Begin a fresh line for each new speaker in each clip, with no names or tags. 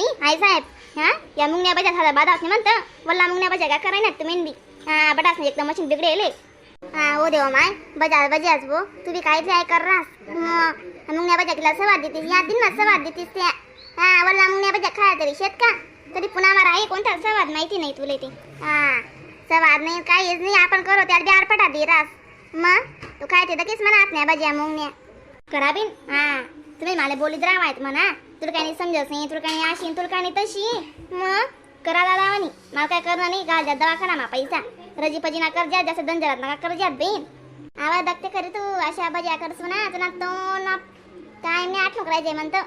नाही आई साहेब. हा? या मुंगण्या बजा झाला बादास नाही म्हणतं. वल्ला मुंगण्या बजा काय करायना तुम्ही बी. हा बटास एकदम मशीन बिघडेले. हा ओ देवा माय बजा बजाच बो तू बी काय ट्राय कर रास मुंगण्या बजा तिला सवाद देतीस या दिन ना सवाद देतीस त्या. हा वल्ला मुंगण्या बजा खाया तरी शेत का? तरी पुन्हा मारा आहे कोणता सवाद माहिती नाही तुला ते. हा सवाद नाही काहीच नाही आपण करू त्याला बी आरपटा दे रास. मग तू काय ते दकीच म्हणा आपल्या बजा मुंगण्या करा बिन. हा तुम्ही मला बोलीत राहायत म्हणा. तुला काही समजत नाही तुला काही अशी तुला काही तशी मग? करा दादा मला काय करणार नाही? का दवाखाना मा पैसा. रजी पजी ना कर जा जास्त दंजरात नका कर जात बेन. आवाज दाखते खरी तू. अशा बजा करसू ना तुला तो ना काय मी आठ करायचे म्हणतो.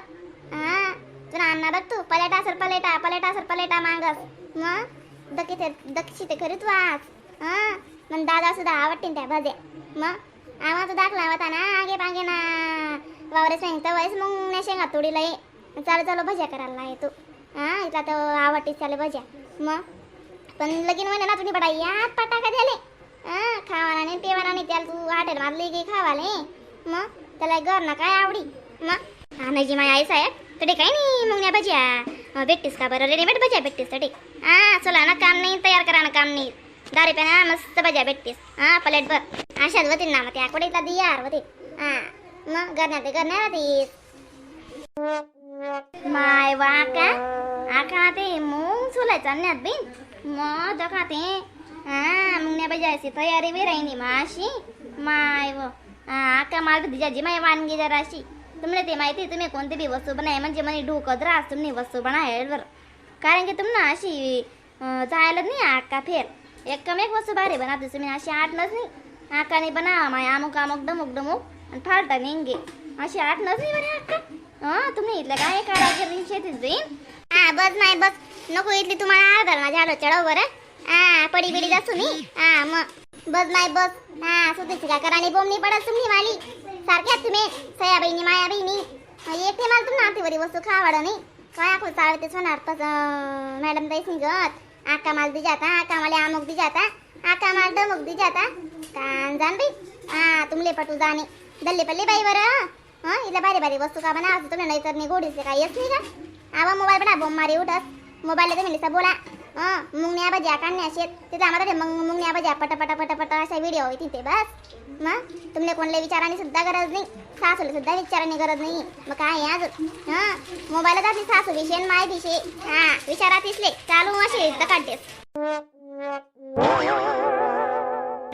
हा तुला अन्ना बघ तू. पलेटा सर पलेटा पलेटा सर पलेटा मागस. मग? दकी ते दक्षी ते खरी तू आज. हा मग दादा सुद्धा आवडतील त्या भज्या. मग? आवाज दाखला होता ना आगे पागे ना. वावरे सांगतो वयस मग नाही शेंगा तोडीला ये चालू चालू भज्या करायला नाही तू. हा इथला तर आवडतीस चालू भज्या. मग? पण लगीन म्हणे ना तुम्ही बडा यात पटाका द्याले हा खावाना नाही पेवाना नाही त्याला तू हॉटेल मारली की खावाले. मग? त्याला घर ना काय आवडी? मग? हा नाही जी माझी आई साहेब तडे काही नाही मग नाही भज्या. भेटतीस का बरं? रेडीमेड भज्या भेटतीस तडे. हा चला ना काम नाही तयार करा ना काम नाही. दारी पे मस्त भज्या भेटतीस. हा प्लेट भर. अशाच होतील ना मग त्या कुठे दियार होते हा मग करण्यात करणार तीस माय वाका आका ते मूग सोलायचं आणण्यात बिन मग जका हा मुंगण्या बजायची तयारी बी राहिली माशी माय व हा आका माल तिच्याची माय वानगी जराशी तुम्हाला ते माहिती तुम्ही कोणती बी वस्तू बनाय म्हणजे म्हणे ढोकत राहस तुम्ही वस्तू बनाय बर कारण की तुम्हाला अशी अं, जायला नाही आका फेर एक कम एक वस्तू भारी बनवते तुम्ही अशी आठ नच नाही आकाने बनावा माय अमुक अमुक डमुक डमुक आणि फालता निंगे अशी आठ नच नाही बरे आका हा तुम्ही इथलं काय कारागिरी शेतीत जाईन. हा बस नाही बस. नको इथली तुम्हाला आधार माझ्या आलो चढव बरं. हा पडी बिडी जासू नी हा मग बस नाही बस. हा सुतीची का कराने बोमणी पडत तुम्ही माली. सारख्या तुम्ही सया बहिणी माया बहिणी येते मला तुम्ही नातेवरी वस्तू खावाड नाही. काय आखो चालते होणार तस मॅडम ताई सिंगत आका माल दी जाता आका माले अमुक दी जाता आका माल डमुक दी जाता कान जान बाई. हा तुमले पटू जाणे. दल्ले पल्ले बाई बरं. हा इला भारी भारी वस्तू का बना असं तुम्ही नाहीतर नाही गोडीचे काय येत नाही का? आवा मोबाईल बना बोम मारी उठत मोबाईल तुम्ही लिसा बोला. हां मुंगण्या भाज्या काढण्या शेत. तिथं आम्हाला ते मग मुंगण्या भाज्या पटापटा पटापटा अशा व्हिडिओ होती ते बस. मग तुमले कोणल्या विचाराने सुद्धा गरज नाही. सासूला सुद्धा विचाराने गरज नाही. मग काय आहे अजून? हा मोबाईलात आपली सासू विषय माय दिशे. हा विचारात इसले चालू असे काढतेस.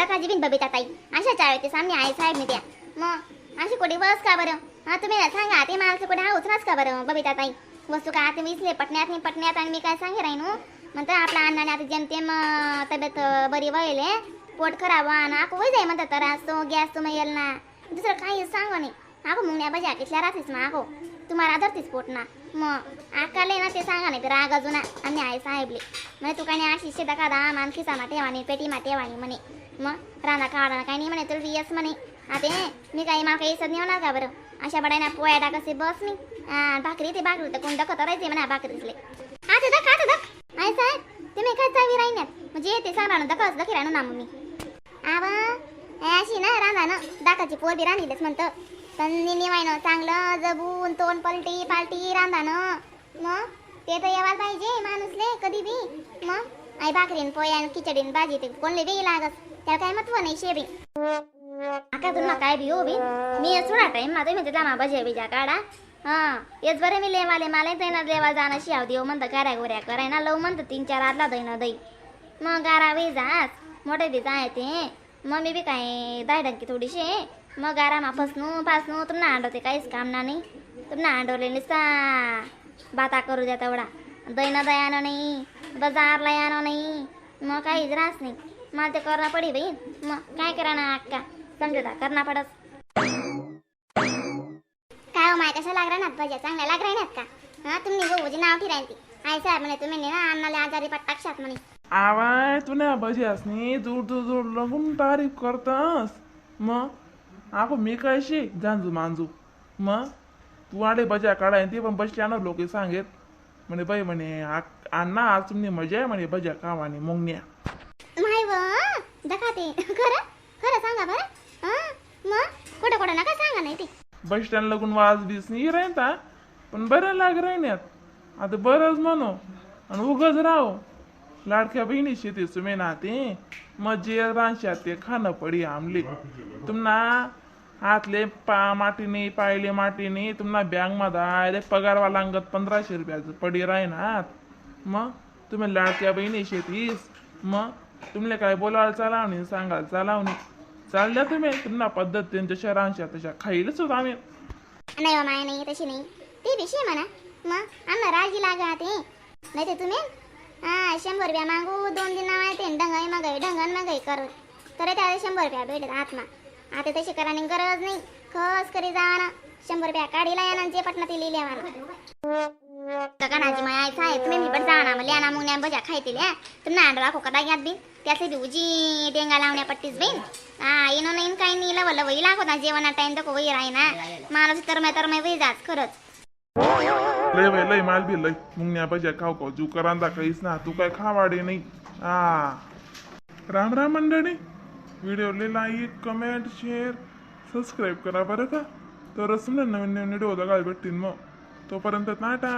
दकाजी बिन बबिता ताई. अशा चावे आम्ही सामने आहे साहेब मी त्या मग अशी कोणी बस का बरं? हा तुम्ही सांगा ते माणसं कुठे हा उचलाच का बरं बबिता ताई? वस्तू का आता विसले पटण्यात नाही पटण्यात आणि मी काय सांगे राहीनू? म्हणतात आपला अण्णाने आता जेमतेम मग तब्येत बरी व्हायले पोट खराब आणि आको वय जाय म्हणतात तर तो गॅस तुम्ही येईल ना. दुसरं काही सांगो नाही आको मग नाही बजा कितल्या राहतेस ना आको तुम्हाला धरतीस पोट ना. मग आकाले ना ते सांगा नाही तर राग अजून आम्ही आहे साहेबले. म्हणे तू काही अशी शेता कादा आणखी खिसाना ठेवानी पेटी मा ठेवानी म्हणे. मग राणा काढा काही नाही म्हणे तुला येस म्हणे. आता मी काही मला काही नाही होणार का बरं? अशा बडायना पोया टाकसे बस मी. भाकरी ते भाकरी तर कोण दखत राहायचे म्हणा भाकरीतले आता दख आता दख. आहे साहेब तुम्ही काय चावी राहिन्यात म्हणजे ते सांगा ना दखस दखी राहणं ना मग मी. आवा अशी ना रांधा ना. दाताची पोर बी रांधिलेच म्हणतं. पण निवायनं चांगलं जबून तोंड पलटी पालटी रांधा ना. मग ते तर यायला पाहिजे माणूसले कधी बी. मग आई भाकरीन पोयान खिचडीन भाजी ते कोणले बी लागत त्याला काय महत्त्व नाही शेबी. आका तुला काय बी हो बी मी थोडा टाईम मा तुम्ही तिथला मा बजे काढा हा येच मी लेवाले मला तैना लेवा जाणं आव देव म्हणतं कऱ्या गोऱ्या कराय ना लव म्हणतं तीन चार आतला दैना दै मग गारा वे जास मोठे बी जाय ते मम्मी बी काय दाय डंकी थोडीशी मग गारा मा फसनू फासनू तुमना आंडवते काहीच काम ना नाही तुमना आंडवलेली सा बाता करू द्या तेवढा दैन दयानं नाही बजारला आणो नाही मग काहीच राहस नाही मला ते करणं पडी बाई मग काय करा ना अक्का समजता करणं पडस. काय हो माय कशा लाग राहणार भज्या चांगल्या लाग राहणार का? हा तुम्ही गोबूजी नाव ठिरायची आई साहेब म्हणे तुम्ही ना अन्नाला आजारी पट्टाक्षात म्हणे.
आवाय तू नाही बजासनी दूर दूर दूर लगून तारीफ करतास. मग आको मी काय शे जांजू मांजू. मग तू आडे बजा काढाय ते पण बस स्टँडवर लोक सांगेत. म्हणे बाई म्हणे अण्णा आज तुम्ही मजा आहे म्हणे बजा कामाने मुंगण्या
माय व दखाते खरं खरं सांगा बरं हा मग कुठं कुठं नका सांगा नाही ते
बस स्टँड लागून वाज बीस नाही राहता पण बरं लाग राहण्यात आता बरंच म्हणू आणि उगच राहो. लाडक्या बहिणी शेती सुमे ना ते मजे जे ते खाणं पडी आमले तुम्हाला हातले पा माटीने पायले माटीने तुम्हाला बँकमध्ये अरे पगारवाला अंगत पंधराशे रुपयाचं पडी राहणार मग तुम्ही लाडक्या बहिणी शेतीस. मग तुम्हाला काय बोलायला चालावणी सांगायला चालावणी चालल्या तुम्ही त्यांना पद्धत त्यांच्या रांशात तशा. खाईलच होत आम्ही.
नाही हो माय नाही तशी नाही. ती पिशी म्हणा. मग आम्हाला राजी लागा ते नाही ते तुम्ही हा शंभर रुपया मागू दोन दिन माहिती डंगाई मागाई ढंगण मागाई करू. तर त्या शंभर रुपया भेटत आत्मा. आता तशी करायला गरज नाही. खस करी जा ना शंभर रुपया काढीला या ना जे पटना ते लिहिले मला. कनाची माय आहे तुम्ही मी पण जाणार मग लिहा ना मग बजा खायतील तुम्ही अंडर राखो का घ्यात त्याचे बी उजी डेंगा लावण्या पट्टीच बेन. हा येणं नाही काही नाही लवं लवं वही लागत ना जेवणा टाइम तर वही राही ना. माणूस तरमय तरमय वही जात खरंच.
लय वय लय माल बी लय. मुंगण्या पाहिजे खाऊ खाऊ. जू करांदा काहीच ना. तू काय खावाडे नाही हा. राम राम मंडळी. व्हिडिओला लाईक कमेंट शेअर सबस्क्राईब करा बरं का. तरच ना नवीन नवीन व्हिडिओ बघायला भेटतील मग. तोपर्यंत टाटा.